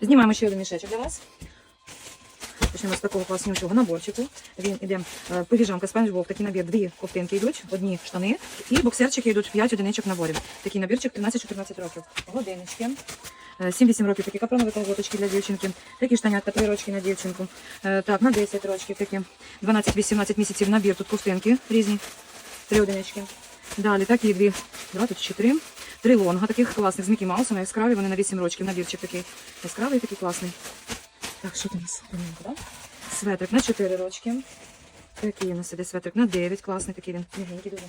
Знімаємо ще один мішечок для вас. Почнемо з такого класнючого наборчику. Він іде е, пижамка Спанч Боб, такий набір, дві ковтинки йдуть, одні штани, і боксерчики йдуть 5 одиничок наборів. Такий набірчик 13-14 років. Годиночки. Е, 7-8 років такі капронові колготочки для дівчинки, такі штанятка, 3 рочки на дівчинку. Е, Так, на 10 років такі 12-18 місяців набір, тут ковтинки різні, 3 одинички. Далі такі дві, два тут ще три. Три лонга таких класних з Мікі Маусом, яскраві, вони на 8 років, набірчик такий яскравий, такий класний. Так, що там у да? Светрик на 4 рочки. Такий у нас іде светрик на 9, класний такий він. Мігенький дуже.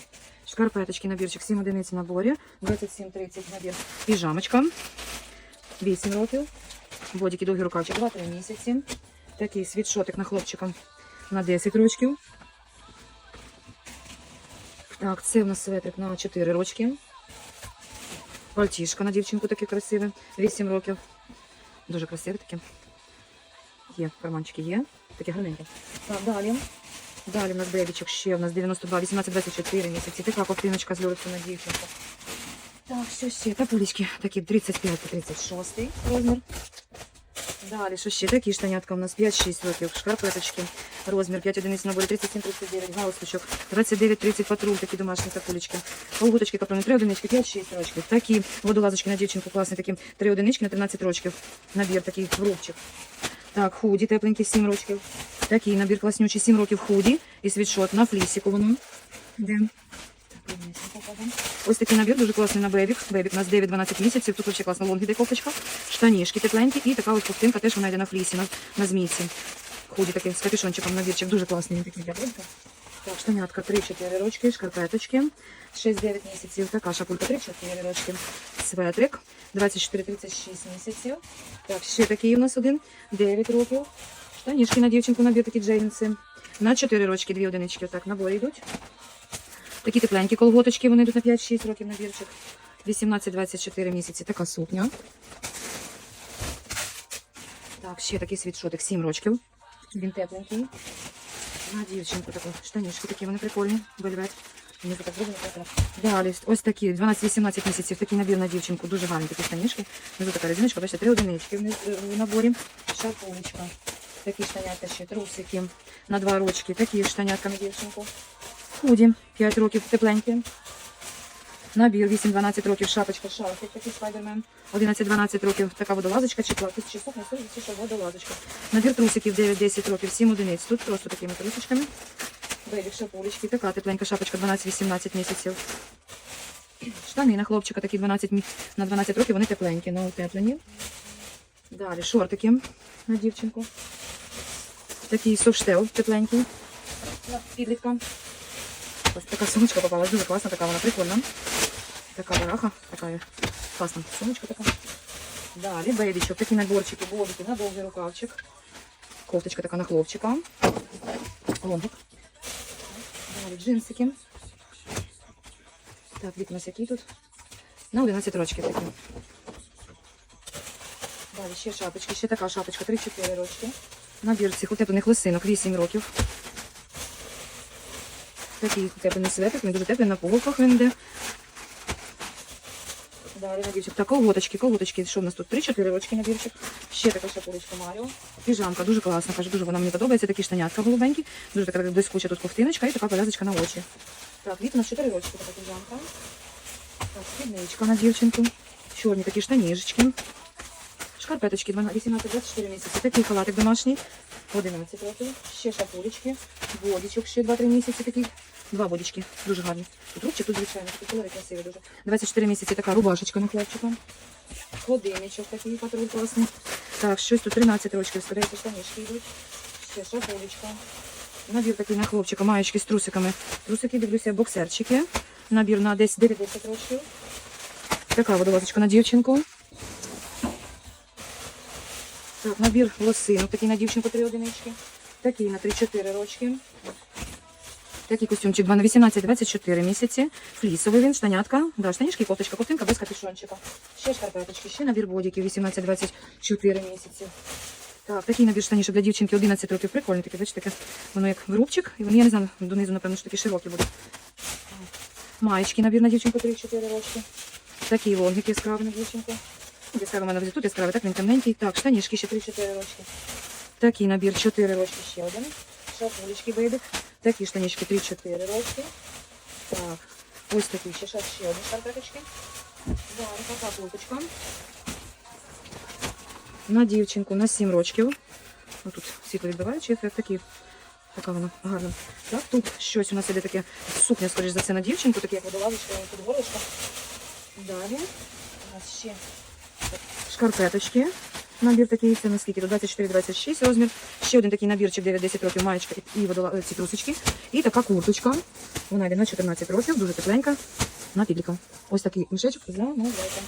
Шкарпеточки, набірчик, 7 одиниць наборі, 27-30 набір. Піжамочка, 8 років. Бодіки довгі рукавчик, 2-3 місяці. Такий світшотик на хлопчика на 10 рочків. Так, це у нас светрик на 4 рочки. Пальтішка на дівчинку таке красиве, 8 років. Дуже красиве таке. Є, карманчики є. Таке гарненьке. Так, далі. Далі у нас бебічок ще у нас 92, 18, 24 місяці. Така ковтиночка з льориком на дівчинку. Так, що ще? Капулечки такі 35-36 розмір. Далі, що ще? Такі штанятка у нас 5-6 років. Шкарпеточки. Розмір 5 одиниць в наборі 37-39. Галстучок. 29-30 патруль. Такі домашні капулечки. Колготочки капрони 3 одинички, 5-6 рочків. Такі водолазочки на дівчинку класні. Такі 3 одинички на 13 рочків. Набір такий рубчик. Так, худі тепленькі 7 років. Такий набір класнючий 7 років худі і світшот на флісіку воно. Де? Ось такий набір дуже класний на бебік. Бебік у нас 9-12 місяців. Тут взагалі класна лонг іде кофточка. Штанішки тепленькі і така ось ковтинка теж вона йде на флісі, на, на змійці. Худі такий з капюшончиком набірчик. Дуже класний такий для бебіка. Так, штанятка 3-4 рочки, шкарпеточки. 6-9 місяців. Така шапулька 3-4 рочки. Светрик. 24-36 місяців. Так, ще такий у нас один. 9 років. Штанішки на дівчинку набір такі джейнси. На 4 рочки, дві одинички. Так, набори йдуть. Такі тепленькі колготочки, вони йдуть на 5-6 років набірчик. 18-24 місяці. Така сукня. Так, ще такий світшотик, 7 років. Він тепленький. На дівчинку таку. Штанішки такі, вони прикольні. Вельвет. Мені так Далі, ось такі, 12-18 місяців, такий набір на дівчинку, дуже гарні такі штанішки. Внизу така резиночка, бачите, три одинички в наборі. Шапулечка. Такі штанятка ще, трусики на два рочки, такі штанятка на дівчинку. Худі, 5 років, тепленькі. Набір 8-12 років, шапочка, шарфик, такий спайдермен. 11-12 років, така водолазочка, чи платить, чи чи що водолазочка. Набір трусиків 9-10 років, 7 одиниць. Тут просто такими трусичками. Бейбік шапулечки, така тепленька шапочка 12-18 місяців. Штани на хлопчика такі 12 на 12 років, вони тепленькі, на утеплені. Далі шортики на дівчинку. Такий софштел тепленький. Підлітка. Ось така сумочка попалась, дуже класна, така вона прикольна. Така бараха, така класна сумочка така. Далі бейбічок, такі наборчики, бобики на довгий рукавчик. Кофточка така на хлопчика. Лонгик. Далі джинсики. Так, вік у нас який тут? На 11 рочків такі. Далі ще шапочки, ще така шапочка, 3-4 рочки. Набір цих утеплених лосинок, 8 років. Такий утеплений светик, він дуже теплий на полках він йде. Далі набірчик. Так, колготочки, колготочки. Що в нас тут? 3-4 рочки набірчик. Ще така шапулечка Маріо. Піжамка дуже класна, каже, дуже вона мені подобається. Такі штанятка голубенькі. Дуже така блискуча тут ковтиночка і така пов'язочка на очі. Так, вік у нас 4 рочки така піжамка. Так, спідничка на дівчинку. Чорні такі штанішечки. Шкарпеточки 18-24 місяці. Такий халатик домашній. 11 років. Ще шапулечки. Бодічок ще 2-3 місяці такий. Два бодічки. Дуже гарні. Тут тут звичайно, тут кольори красиві дуже. 24 місяці така рубашечка на хлопчика. Годинничок такий патруль класний. Так, щось тут 13 років, скоріше штанішки йдуть. Ще шапулечка. Набір такий на хлопчика, маєчки з трусиками. Трусики, дивлюся, боксерчики. Набір на десь 9-10 років. Така водолазочка на дівчинку. Так, набір лосинок, такий на дівчинку 3 одинички. Такий на 3-4 рочки. Такий костюмчик 18-24 місяці. Флісовий він, штанятка. Да, штанішки, кофточка, ковтинка без капюшончика. Ще шкарпеточки, ще набір бодіків 18-24 місяці. Так, такий набір штанішок для дівчинки 11 років. Прикольний такий, бачите, таке, воно як рубчик. І вони, я не знаю, донизу, напевно, що такі широкі будуть. Маєчки набір на дівчинку 3-4 рочки. Такий лонгик яскравий на дівчинку. Яскравий у мене вже тут яскравий, так він темненький. Так, штанішки ще 3-4 рочки. Такий набір 4 рочки ще один. Шапулечки бейбик. Такі штанішки 3-4 рочки. Так, ось такі ще, шар- ще одні шарпеточки. Далі така курточка. На дівчинку на 7 рочків. Ну, тут світло відбиваючий ефект такий. Така вона гарна. Так, тут щось у нас іде таке сукня, скоріш за все, на дівчинку, таке як водолазочка, тут горлышко. Далі у нас ще шкарпеточки. Набір такий, це наскільки? 24-26 розмір. Ще один такий набірчик 9-10 років, маєчка і водола... ці трусочки. І така курточка. Вона йде на 14 років, дуже тепленька, на підліка. Ось такий мішечок замовляйте.